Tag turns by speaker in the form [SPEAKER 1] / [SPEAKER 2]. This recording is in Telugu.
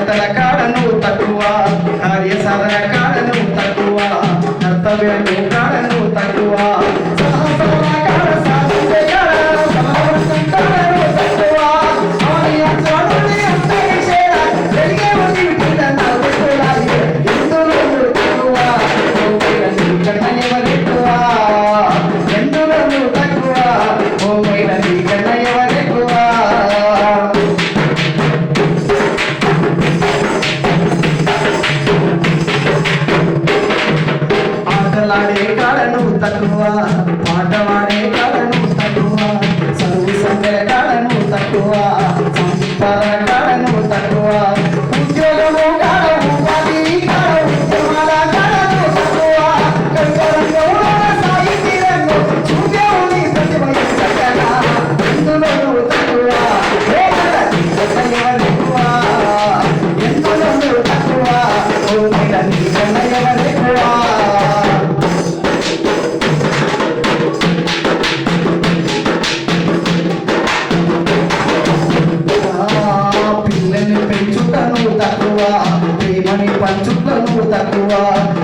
[SPEAKER 1] ಗೆಳೆತನ ಕಾಡನ್ನು ತಟ್ಟುವ ಕಾರ್ಯ ಸಾಧನ ಕಾಡನ್ನು ತಟ್ಟುವ ನರ್ತವ್ಯನು ಕಾಡನ್ನು మాటలాడే కాడను తక్కువ పాటవాడే కాడను తక్కువ చదువు సంగల కాడను తక్కువ సంపద తక్కువ ఉద్యోగము rock.